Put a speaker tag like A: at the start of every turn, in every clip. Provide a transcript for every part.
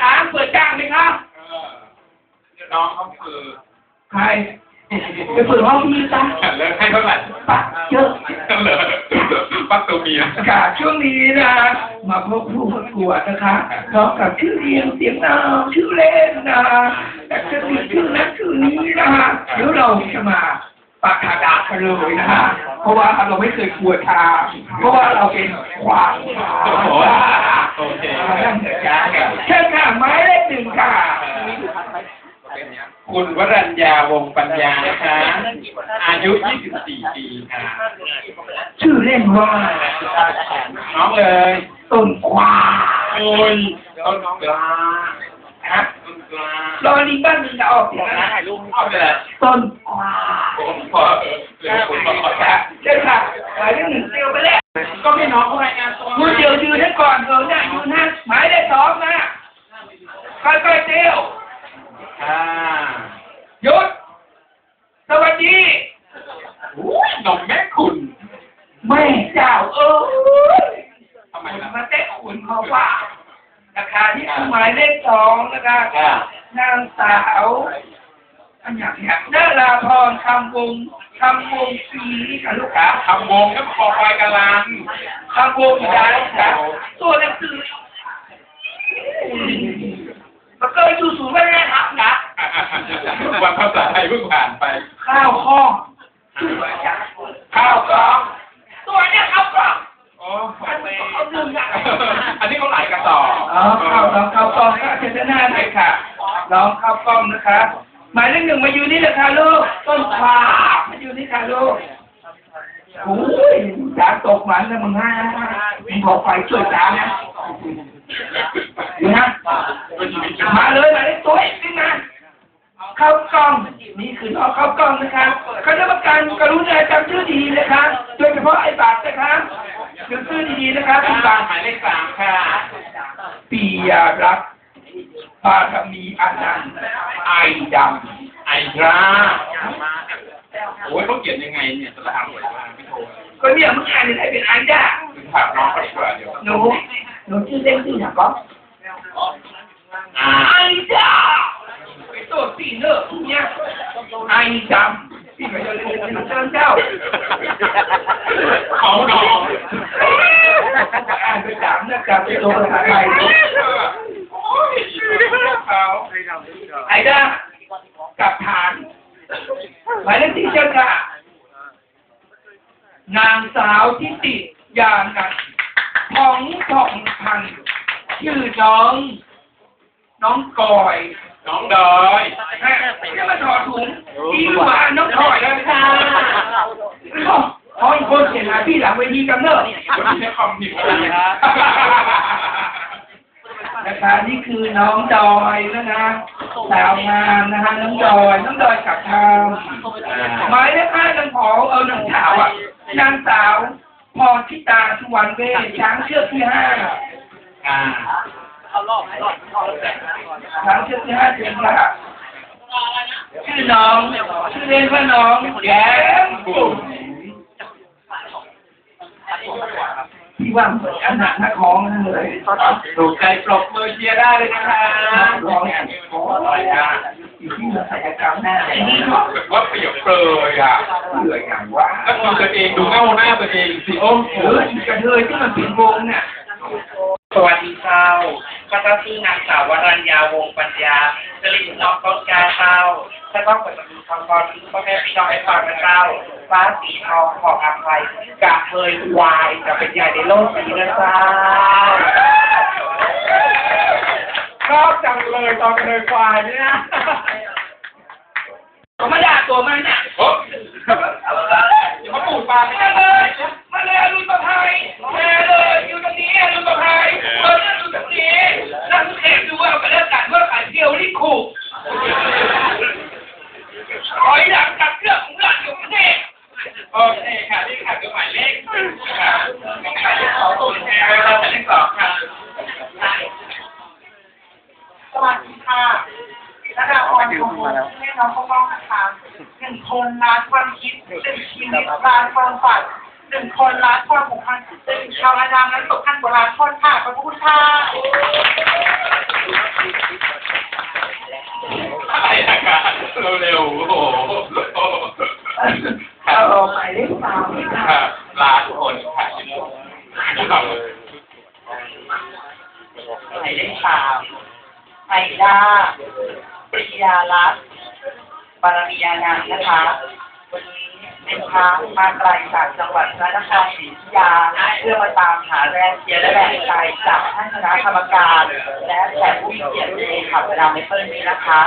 A: ค้างเปิดจ้างไหมครับ
B: เออน้องเขาคือ
A: ใครไปเปิดห้องพี่จ้ะ
B: เลิกให้เท่าไหร่
A: ปักเยอะ
B: เหลยปักตัวเมีย
A: ค่ะช่วงนี้นะมาพบผู้ประกวดนะคะพร้อมกับชื่อเรียงเสียงนามชื่อเล่นนะแต่จะมีชื่อนั้นชื่อนี้นะฮะเดี๋ยวเราจะมา ปากกาดากันเลยนะฮะเพราะว่าเราไม่เคยกลัวทางเพราะว่าเราเป็นควาย
B: โอ้โหโอเค
A: นั่นเถอะจ้าเชิญค่ะหมายเลขหนึ่งค่ะ
B: คุณวรัญญาวงศ์ปัญญานะคะ อายุ 24 ปีค่ะ
A: ชื่อเล่นว่า
B: น้องเลย
A: ต้นควาย
B: โอ้ยต้นกล้า
A: ฮะ
B: ต้นก ล้าร
A: อลิงบ้านมึงจะออกเสียงนะ
B: เอาไปเลย
A: ต้นควาย
B: ผมขอเดี๋ยวผมขอ
A: ค่ะเชิญค่ะหมายเลขหนึ่งเตียวไปแล้ว
B: ก็พี่น้องเขารายงานตัว
A: คุณเดียวยืนให้ก่อนเถอะเนี่ยยืนให้หมายเลขสองนะค่อยๆเตียว
B: อ่า
A: หยุด สวัสดี
B: อุ้ยนมแม่คุณ
A: แม่เจ้าเอ้ย
B: ทำไม
A: คุณ
B: ล่ะ
A: มาเตะขุนเขาว่าราคาที่คือหมายเลขสองนะคะ
B: ค่ะ
A: นางสาวอันอย่างเนี้ยนาราพรคำวงคำวงศรีค่ะลูกค้า
B: ทำวงก็คอควายกะลัน
A: คำวงอีกแล้วค่ะตัวหนังสือมันก็อยู่ศูนย์วัฒนธรรมนะ
B: วันภาษาไทยเพิ่งผ่านไป
A: ข้าวข้องข้าวกล่องตัวเนี้ยข้าวกล่อง
B: โอ้
A: อันนี้เขาดึงอะ
B: อันนี้เขาหลายกระต่อ
A: อ๋อข้าวกล่องข้าวกล่องค่ะเชิญด้านหน้าเลยค่ะ น้องข้าวกล่องนะคะ หมายเลขหนึ่งมาอยู่นี่เลยค่ะลูก ต้นความาอยู่นี่ค่ะลูกโอ้ยจานตกหมันแล้วมึงฮะมึงบอกไฟช่วยจานนะอยู่นะมาเลยมาเลยตัวเองขึ้นมาข้าวกล้องนี่คือน้องข้าวกล้องนะครับคณะกรรมการกรุณาจำชื่อดีนะคะโดยเฉพาะไอ้บาทนะครับจำชื่อดีๆนะครับคุณบาท
B: หมายเลขสามค่ะ
A: ปียรัตน์ ปาธมีอนันต์ไอด
B: ไอ้กราโอ้ยเขาเขียนยังไงเนี่ยสระอาหวยว่าไม่โทรำ
A: ก็เนี่ยมึงอ่านอะไรเป็นไอด้า
B: ถึงถามน้องเขาดีกว่าเดี๋ยว
A: หนูหนูชื่อเล่นชื่อหนักก็
B: อ่า
A: ไอด้าไปตัวปีเนอร์เนี่ยไอดำพี่ไปเจอเล่นเล่นเจ้าเจ้า
B: เขาน้อง
A: อ่านไปถามนะครับไปตัวภาษาไทย
B: โอ้ยเขา
A: ไอด้ากับฐานหมายเลขที่เจ้าค่ะนางสาวทิติยานันท์ทองทองพันธุ์ชื่อน้อง น้องกอย
B: น้องดอย
A: แม่จะมาถอดถุงดีกว่าน้องกอยเลยค่ะขออีกคนเขียนหาพี่หลังเวทีกันเนอะ
B: วันนี้ใช้คอมผิดอะไร นะ
A: นะคะ นี่คือน้องดอยนะคะสาวงามนะคะ น้องดอย น้องดอยกับทางหมายเลขห้านางผอเอานางสาวอะนางสาวพรชิตาสุวรรณเวชช้างเชือกที่ห้า
B: อ่า
A: ช้างเชือกที่ห้าเชิญค่ะชื่อน้องชื่อเล่นว่าน้องแย้มปุ่มที่ ว่าเหมือนกันหนักนักร้องนั่นเลย
B: ถูกใจปรบมือเชียร์ได้เลยนะคะ
A: ร้องเนี่ยโอ้ยอยู่ที่เราศัลยกรรมหน้าไอ้นี่ก็
B: ว่าเปรียบเปรยอะ
A: เหนื่อยอย่างว่า
B: ก็ดูตัวเองดูเงาหน้าตัวเองสิโอ้โห
A: เอออีกระเทยที่มันเป็นวงเนี่ย
C: สวัสดีเจ้า ข้าพเจ้าชื่อนางสาววรัญญาวงปัญญาจริตน้องต้นกาเจ้าถ้าต้องเปิดประตูทองกรพ่อแม่พี่น้องให้ฟังนะเจ้าฟ้าสีทองขอบอภัยกะเทยวายจะเป็นใหญ่ในโลกนี้นะเจ้า
B: ชอบจังเลยตอนเลยควายเนี่ย
A: ก็มาด่าตัวมันเนี่ย
B: เราต้องถา
A: มหนึ่งคนรักความคิดหนึ่งชีวิตรักความฝันหนึ่งคนรักความผูกพันหนึ่งชาวอาดามนั้ตกท่านโบราณทอดผ้าพระพุท
B: ธเจ้าอะไรนะครับเร็วโอ้โหครับหมายเล่ขสา
C: มค่ะล้านคนค่ะหมายเลขสามไอดาปริยาลักษ บารมียานันท์นะคะ วันนี้เป็นพระมาไกลจากจังหวัดพระนครศรีอยุธยาเพื่อมาตามหาแรงเชียร์และแรงใจจากท่านคณะกรรมการ และแขกผู้มีเกียรติในขับดาวในเปิ้ลนี้นะคะ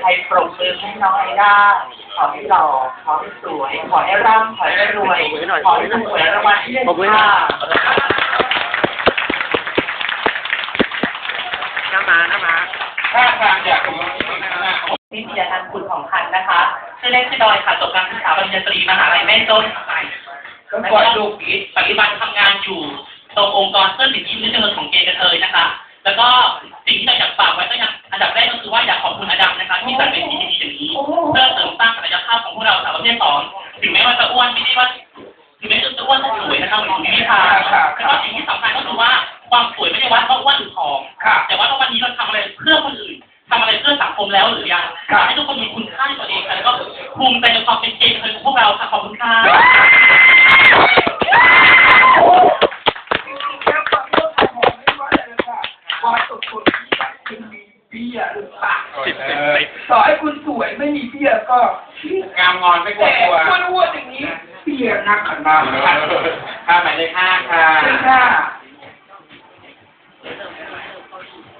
C: ใครปรบมือให้น้องไอด้าขอให้หล่อขอให้สวย ขอให้ร่ำขอให้รวย ขอให้ถูกหวยรางวัลที่หนึ่งค่ะ
B: น้ำมาน้ำมา ถ้าทางอยากรู้นะ
C: วิยาทันคุณของพันนะคะ ชื่อเล่นชื่อดอยค่ะจบการศึกษาปริญญาตรีมหาลัยแม่โจ้ค่ะ
A: ก็กอดลูกอีก
C: ปัจจุบันทำงานอยู่ตรงองค์กรเพื่อนสิทธิมนุษยชนของเกย์กระเทยนะคะ แล้วก็สิ่งที่เราอยากฝากไว้ก็ยังอันดับแรกก็คือว่าอยากขอบคุณอดัมนะคะ ที่จัดเป็นที่ดีๆอย่างนี้เพื่อเสริมสร้างศักยภาพของพวกเราสาวประเภทสองถึงแม้ว่าจะอ้วนไม่ได้ว่า ถึงแม้จะอ้วนจะสวยนะคะเหมือนคุณนิพาแล้วก็สิ่งที่สำคัญก็คือว่าความสวยไม่ได้วัดว่าอ้วนหรือผอม
A: ค่ะ
C: แต่ว่าวันนี้เราทำอะไรเพื่อคนอื่นทำอะไรเพื่อสังคมแล้วหรือยัง
A: ครับ
C: ให้ทุกคนมีคุณค่าในตัวเองค่ะแล้วก็ภูมิใจในความเป็นเกย์ของพวกเราค่ะขอบคุณค่ะ
A: แล้วฟังเรื่องของผมไม่ว่าเลยค่ะว่าตกคนที่อยากคุณมีเบี้ยหรือเปล่า
B: สิบสิบสิบ
A: ต่อให้คุณสวยไม่มีเบี้ยก็
B: งามงอนไม่กลัว
A: แต่
B: กลัว
A: คุณอ้วนอย่างนี้ เบี้ยนักขนาดนั้น
B: ค่าหมายเลขห้าค่ะ
A: เป็นหน้า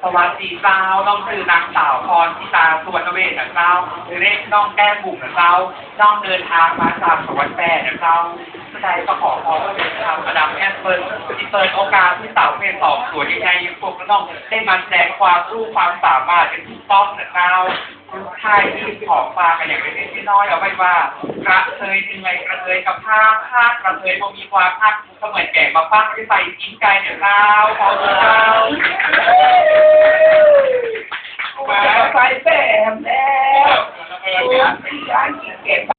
C: สวัสดีเจ้าต้องคือนางสาวพรทิตาสุวรรณเวชนะเจ้าหรือเรียกน้องแก้มบุ๋มนะเจ้าน้องเดินทางมาจากสวรรค์แปดนะเจ้าสดายก็ขอขอพระเป็นชาวอดัมแอสเปิลที่เปิดโอกาสที่สาวเพศสองสวยยังไงยังพวกน้องได้มาแสดงความรู้ความสามารถเป็นถูกต้องนะเจ้า คุณชายที่ขอฟ้ากันอย่างเล็กๆน้อยเอาไว้ว่ากระเทยเหนื่อยกระเทยกับผ้าผ้ากระเทยพอมีความผ้าเหมือนแก่มาฟังที่ใส่กินไก่เนี่ยเจ้าขอบคุณเจ้า
A: มาไฟแต้มแล้วร้านกินเก็บร้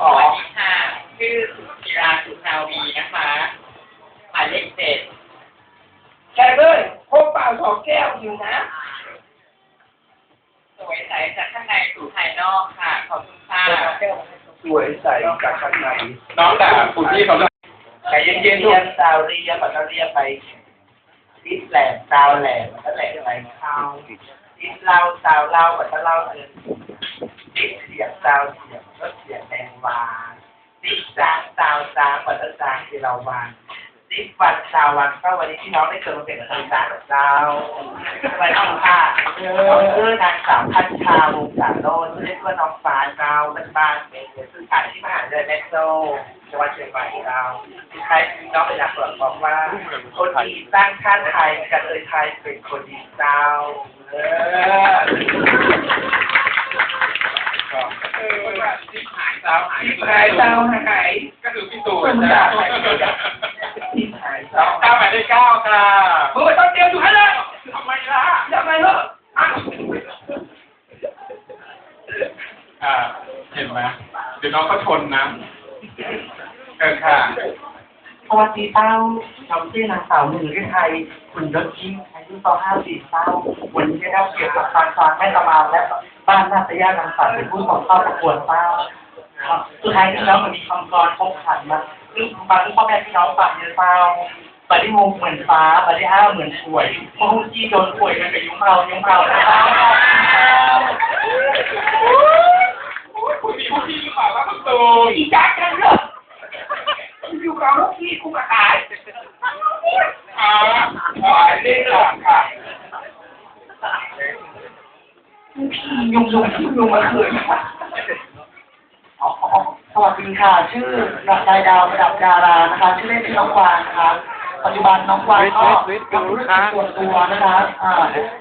C: อ๋อค่ะชื่อกีฬาสุนาวีนะคะหมายเลขเจ็ด
A: แค่เลย พบเปล่าสองแก้วอยู่นะ
C: สวยใสจากข้างในสู่ภายนอกค่ะ ขอบคุณค่ะ
A: สวยใสจากข้างใน
B: น้องด่าคุณพี่เขาเลย
A: แต่เย็น
C: เรี
A: ๆ
C: ย
A: ลูก
C: นซาวเรียมันก็เรียกไปดิสแหลมซาวแหลมมันก็แหลมไปเข้าดิสเล่าซาวเล่ามันก็เล่าเงินดิสเสียงซาวเสียงก็เสียงแมงวานดิสจางซาวจางมันก็จางที่เราวา นดิสวันซาววันก็วันนี้ที่น้องได้เจอมาเป็นอาจารย์กับเจ้าไปทำค่ะน้องชื่อนางสาวพัชชาวงศาโรจน์ชื่อเล่นว่าน้องฟ้าเจ้าบ้านเป็นสื่อสารที่มหาวิทยาลัยแมสโซจังหวัดเชียงใหม่เราใครน้องเป็นนักเปิดบอกว่า คนดีสร้างชาติไทยกันเลยไทยเป็นคนดีเจ้า
A: เออ
B: ที่หายเจ้าหาย
A: หายเจ้าหาย
B: ก็คือพี่ตู่
A: นด่าใครก็ด่าที่หายเจ้า
B: เก้าหมายเลขเก้าค่ะ
A: มึงไม่ต้องเตรียมอยู่ให้เลย
B: ทำไมล่ะ
A: ทำไมเหรออะ
B: อ่าเห็นไหมเดี๋ยวน้องเขาชนนะเออค่ะ
C: สวัสดีเต้าเราชื่อนางสาวหนึ่งฤทัยคุณยศยิ้มอายุต่อห้าสี่เต้า วันนี้ได้รับเกียรติจากทางฟางแม่ตะมาและบ้านนาตยานังสรรค์เป็นผู้ส่งเข้าประกวดเต้าครับสุดท้ายที่น้องมันมีคำกรครบขันมา ซึ่งบางพ่อแม่พี่น้องฟังเยอะเต้าบัดนี้งงเหมือนฟ้าบัดนี้อ้าเหมือนป่วยพวกที่โดนป่วยมันไปยุ่งเรายุ่งเราเต้า
B: คุณมีผู้พี่หรือเปล่าครับคุณตู่
A: อีจักกันเหรออยู่กับพวกพี่กูมาขาย
B: อ่า
A: ขายเลขหลักค่ะยุงยุงยุงมาคืนค่ะ
C: อ๋อสวัส ดีค่ะ ชื่อนายดาวประดับดารานะคะ ชื่อเล่นชื่อน้องกวางนะคะปัจจุบันน้องกวางก็ทำธุรกิจส่วนตัวนะคะอ่า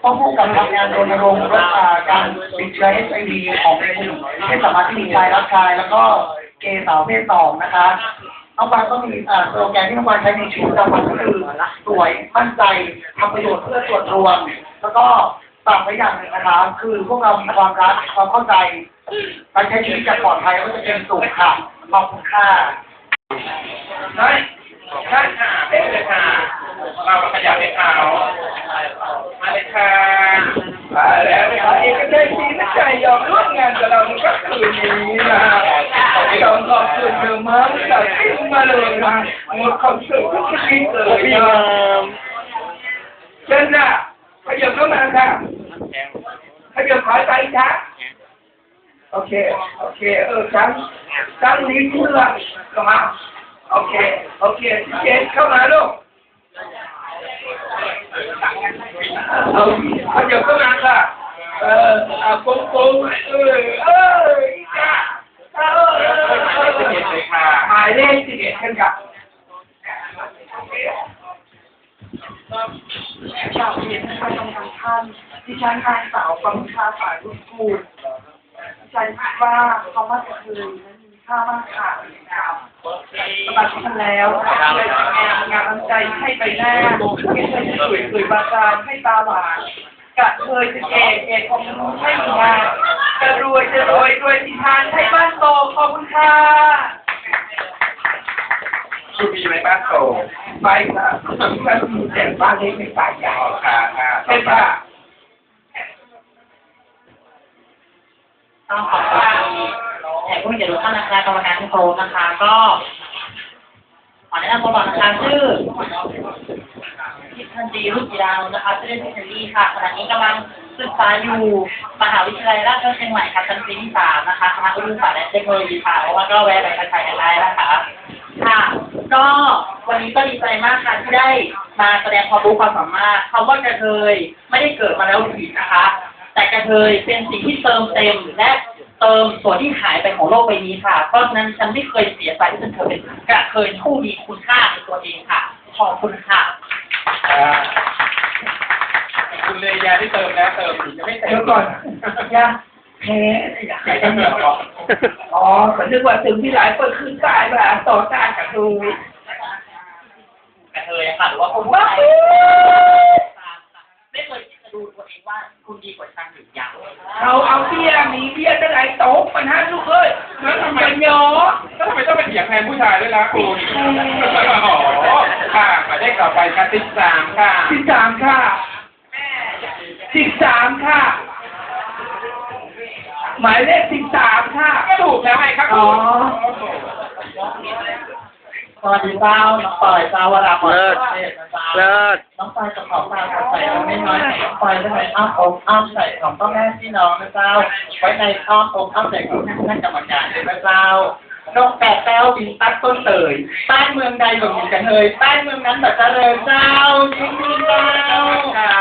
C: ต้องคู่กับทำงานรณรงค์ลดอ่าการติดเชื้อเอชไอวีของในกลุ่มเพศสัมพันธ์ที่มีชายรักชาย แล้วก็เกย์สาวเพศสองนะคะน้องกวางก็มีอ่าสโลแกนที่น้องกวางใช้ในชีวิตประจำวันก็คือสวยมั่นใจทำประโยชน์เพื่อส่วนรวม แล้วก็ ฝากไว้อย่างหนึ่งนะคะคือพวกเรามีความรักความเข้าใจการใช้ชีวิตอย่างปลอดภัยก็จะเป็นสุขค่ะขอบคุณค่ะ
A: ใช่ใช่ค่ะ
B: เด็กเลยค่ะ เราขยับให้เขามาเลยค่ะ
A: มาแล้วนะคะเอกชัยศรีวิชัยยอมร่วมงานกับเราในค่ำคืนนี้นะ
B: ขอบคุณ
A: ยอมขอบคุณเธอมากแต่ที่มาเลยนะหมดความสุขทุกชีวิตเลย
D: พี่
A: นะ
D: งาม
A: เชิญค่ะข ยับเข้ามาค่ะขยับขายไปจ้ะโอเค โอเค เออฉันฉันนี้เชื่อเข้ามา โอเค โอเคพี่เจนเข้ามาลูกเอาขยับเข้ามาค่ะ เออเอาปุ้งปงเออ เอออีจ้าเออเออเออเออหมายเลขสิบเอ็ดกันค่ะ
E: กราบเรียนท่านกรรมการท่าน ดิฉันนางสาวปมุชาสายรุ่กูลดิฉันคิดว่าคำว่ากระเทยนั้นมีค่ามากค่ะสำหรับที่มันแล้วเลยจะงามงานใจให้ใบหน้าไม่เคยจสวยสวยบาจารให้ตาหวานกระเทยจะเก่เอกของให้มีงานจะรวยจะรวยรวยสิทานให้บ้านโตขอบคุณค่ะ
B: คุณมีไหมบ้านโต
A: ไปค่ะฉันมีแต่บ้านเล็กในป่าใหญ่
B: อ๋อค่ะค่ะ
A: ใช่ค่ะ
F: ต้องขอบคุณแขกผู้มีเกียรติทุกท่านนะคะกรรมการทุกโต๊ะนะคะ ก็ขอแนะนำตัวก่อนนะคะชื่อพิพันธ์ดีรุ่กีดานะคะชื่อเล่นชื่อเชอรี่ค่ะขณะนี้กำลังศึกษาอยู่มหาวิทยาลัยราชภัฏเชียงใหม่ค่ะชั้นปีที่สามนะคะคณะวิทยาศาสตร์และเทคโนโลยีค่ะเพราะว่าก็แวะไปทักทายกันได้นะคะค่ะ ก็วันนี้ก็ดีใจมากค่ะที่ได้มาแสดงความรู้ความสามารถคำว่ากระเทยไม่ได้เกิดมาแล้วผิดนะคะ แต่กระเทยเป็นสิ่งที่เติมเต็มและเติมส่วนที่หายไปของโลกใบนี้ค่ะ เพราะฉะนั้นฉันไม่เคยเสียใจที่ฉันเคยเป็นกระเทยผู้มีคุณค่าในตัวเองค่ะ ขอบคุณค่ะ
B: อ่าคุณเลยาที่เติมแล้วเติมอีกยังไม่เต็ม
A: เดี๋ยวก่อนย่า แพ้อยากให้เหนียวก่ออ๋อผมนึกว่าถึงที่หลายคนขึ้นตายมาต่อต้านกับดู
F: กระเทยค่ะหรือว่าคนไทยไม่เคยคิดจะดูตัวเองว่าคุณดีกว่าฉันหรือยัง
A: เราเอาเบี้ยมีเบี้ยตั้งหลายโต๊ะปัญหาลูกเอ้ยแล้วทำไมยอ
B: แล้วทำไมต้องไปเถียงแทนผู้ชายด้วยล่ะคุณอ๋อค่ะหมายเลขต่อไปค่ะสิบสามค่ะ
A: สิบสามค่ะสิบสามค่ะ หมายเลขสิบสามค่ะ
B: ก็ถูกแล้วไงครับ
A: อ๋อ
F: สวัสดีเจ้าน้องปอยเจ้าวราพร
D: เลิศ
F: เทศนะเจ้า
D: เลิศ
F: น้องปอยจะขอฝากใส่ไม่น้อยของน้องปอยได้ไหมอ้อมอกอ้อมใส่ของพ่อแม่พี่น้องนะเจ้า ไว้ในอ้อมอกอ้อมใส่ของท่านคณะกรรมการเลยนะเจ้านกแปดแต้วบินตักต้นเตยใต้เมืองใดหลงอยู่กันเลยใต้เมืองนั้นแบบเจริญเจ้าจริงๆเจ้า
B: ค่ะ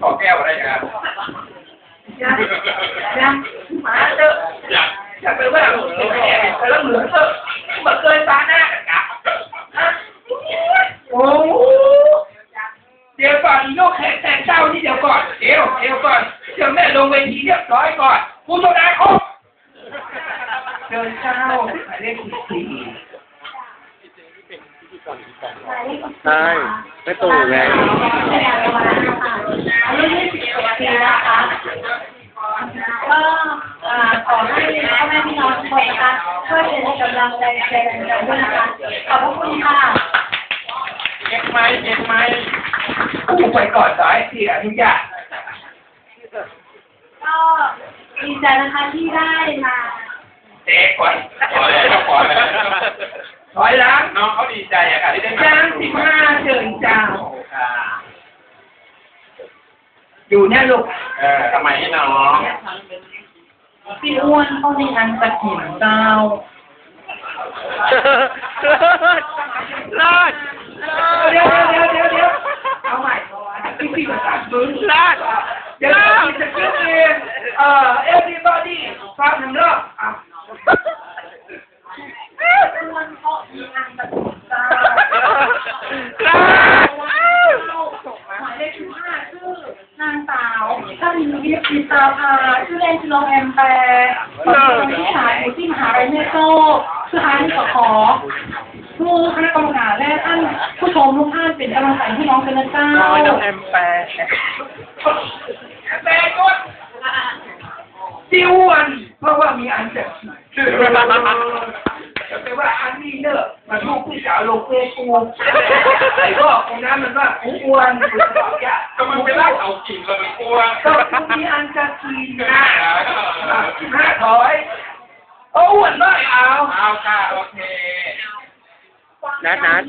B: ขอแก้วอะไรครับ
A: ยังยังมาเถอะ
B: อยาก
A: ไปว่าลูกแก่แล้วเหมือนเถอะมาเกินตาหน้ากันนะโอ้เดี๋ยวก่อนลูกแขกแต่เจ้านี่เดี๋ยวก่อนเดี๋ยวเดี๋ยวก่อนเดี๋ยวแม่ลงเวทีเรียบร้อยก่อนผู้โชดาครบเดินเจ้าหมายเลขสี่
D: ใช่ไม่ตู่ไง
E: อายุ21ปีนะคะก็อ่าขอให้พ่อแม่พี่น้องทุกคนนะคะช่วยเป็นกำลังใจแรงใจด้วยนะคะขอบพระคุณค่ะ
B: เก็บไหมเก็บไหม
A: ผู้ไปก่อนสายที่อนุญาต
E: ก็ดีใจนะคะที่ได้มา
A: เจ๊ก่อน
B: ขอแล้วขอแล้ว
A: ถอยหลัง
B: น้องเขาดีใจอะค่ะที่ได้มา
A: ย่างสิบห้าเชิญเจ้า
B: ค่ะ
A: อยู่เนี่ยลูก
B: เออทำไมให้น้อง
F: พี่อ้วนเขาในอันตะขินเจ้า
D: เลิศ
A: เดี๋ยวเดี๋ยวเดี๋ยวเดี๋ยวเอาใหม่พี่พี่ประสานมือ
D: เลิศ
A: เดี๋ยวเราจะขึ้นเองเอ่อ everybody ฟังหนึ่งรอบอะ
E: มันเพราะมีอันตะกุดจ้า
D: เลิศ
E: หมายเลขที่ห้าชื่อนางสาวท่านวิทย์ ตาภาชื่อเล่นชื่อน้องแอมแปร์สอนวิชาอยู่ที่มหาลัยเมโก้สุดท้ายนี่ขอขอผู้คณะกรรมการและท่านผู้ชมทุกท่านเป็นกำลังใจให้น้องเป็นนะเจ้า
D: น้อยน้องแอมแปร์
A: แม่กดซิอ้วนเพราะว่ามีอันจะ จะไปว่าอันนี้เนอะมาลูกผู้สาวลงเฟซบุ๊กไอ้ก็คงนะมันว่าอ้วนคุณบอกอย่า
B: ก็มันเป็นรากเขากิ่งเลยมันกลัว
A: ก็คุณมีอันจะกินนะห้าถอยโอ้อ้วนมากเอา
B: เอาค่ะโอเค
D: นัดนัด